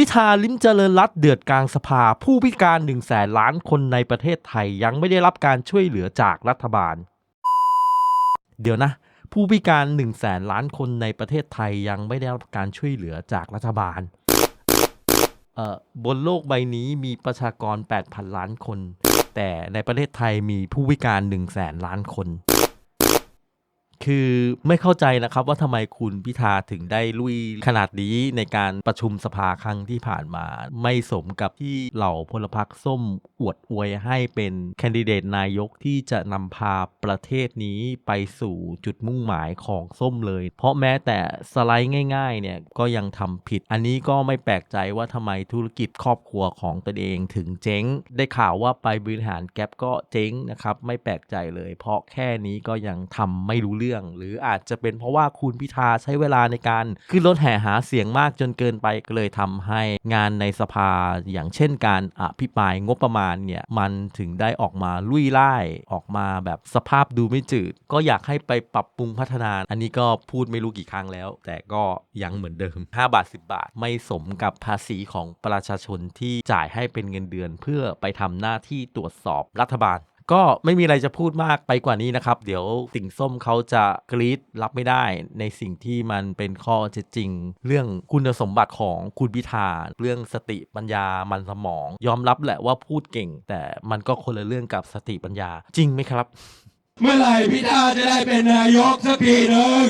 พิธาลิ้มเจริญรัตเดือดกลางสภา ผู้พิการ1นึ่งแสนล้านคนในประเทศไทยยังไม่ได้รับการช่วยเหลือจากรัฐบาล เดี๋ยวนะ ผู้พิการ1นึ่งแสนล้านคนในประเทศไทยยังไม่ได้รับการช่วยเหลือจากรัฐบาลเอ่อบนโลกใบนี้มีประชากร 8,000 ล้านคน แต่ในประเทศไทยมีผู้พิการ1 0 0 0 0แสนล้านคน คือไม่เข้าใจนะครับว่าทำไมคุณพิธาถึงได้ลุยขนาดนี้ในการประชุมสภาครั้งที่ผ่านมา ไม่สมกับที่เหล่าพลพรรคส้มอวดอวยให้เป็นแคนดิเดตนายกที่จะนำพาประเทศนี้ไปสู่จุดมุ่งหมายของส้มเลย เพราะแม้แต่สไลด์ง่าย ๆ เนี่ยก็ยังทำผิด อันนี้ก็ไม่แปลกใจว่าทำไมธุรกิจครอบครัวของตนเองถึงเจ๊ง ได้ข่าวว่าไปบริหารแก๊ปก็เจ๊งนะครับไม่แปลกใจเลย เพราะแค่นี้ก็ยังทำไม่รู้เรื่องหรืออาจจะเป็นเพราะว่าคุณพิธาใช้เวลาในการขึ้นรถแห่หาเสียงมากจนเกินไปก็เลยทำให้งานในสภาอย่างเช่นการอภิปรายงบประมาณเนี่ยมันถึงได้ออกมาลุยไล่ออกมาแบบสภาพดูไม่จืด ก็อยากให้ไปปรับปรุงพัฒนา อันนี้ก็พูดไม่รู้กี่ครั้งแล้ว แต่ก็ยังเหมือนเดิม 5 บาท 10 บาท ไม่สมกับภาษีของประชาชนที่จ่ายให้เป็นเงินเดือน เพื่อไปทำหน้าที่ตรวจสอบรัฐบาล ก็ไม่มีอะไรจะพูดมากไปกว่านี้นะครับ เดี๋ยวสิ่งส้มเขาจะกรีดรับไม่ได้ในสิ่งที่มันเป็นข้อเท็จจริง เรื่องคุณสมบัติของคุณพิธาเรื่องสติปัญญามันสมอง ยอมรับแหละว่าพูดเก่ง แต่มันก็คนละเรื่องกับสติปัญญาจริงไหมครับ เมื่อไหร่พิธาจะได้เป็นนายกสักทีหนึ่ง